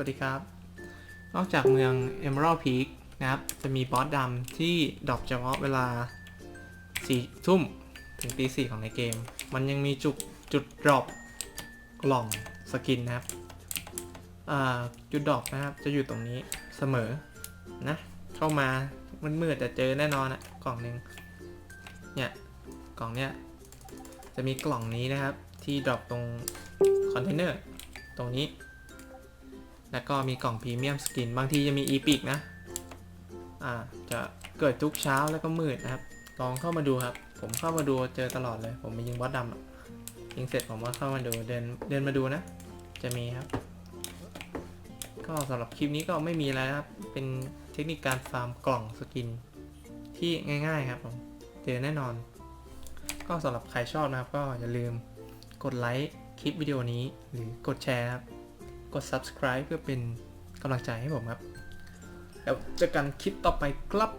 วัสดีครับ นอกจากเมือง Emerald Peak นะครับ จะมีบอสดำที่ดรอปเฉพาะเวลา4ทุ่มถึงตีสี่ของในเกม มันยังมีจุดจุดดรอปกล่องสกินนะครับจุดดรอปนะครับ จะอยู่ตรงนี้เสมอนะ เข้ามามันมืดๆแต่เจอแน่นอนอะกล่องหนึ่งเนี่ยกล่องเนี้ยจะมีกล่องนี้นะครับที่ดรอปตรงคอนเทนเนอร์ตรงนี้ แล้วก็มีกล่องพรีเมียมสกิน บางทีจะมีอีพิกนะ อ่า จะเกิดทุกเช้าแล้วก็มืดนะครับ ลองเข้ามาดูครับ ผมเข้ามาดูเจอตลอดเลย ผมไปยิงบอสดำยิงเสร็จผมก็เข้ามาดู เดิน เดินมาดูนะ จะมีครับ ก็สำหรับคลิปนี้ก็ไม่มีอะไรนะครับ เป็นเทคนิคการฟาร์มกล่องสกิน ที่ง่ายๆครับผม เจอแน่นอน ก็สำหรับใครชอบนะครับ ก็อย่าลืมกดไลค์คลิปวิดีโอนี้หรือกดแชร์ครับ กด subscribe เพื่อเป็นกำลังใจให้ผมครับ แล้วเจอกันคลิปต่อไปครับ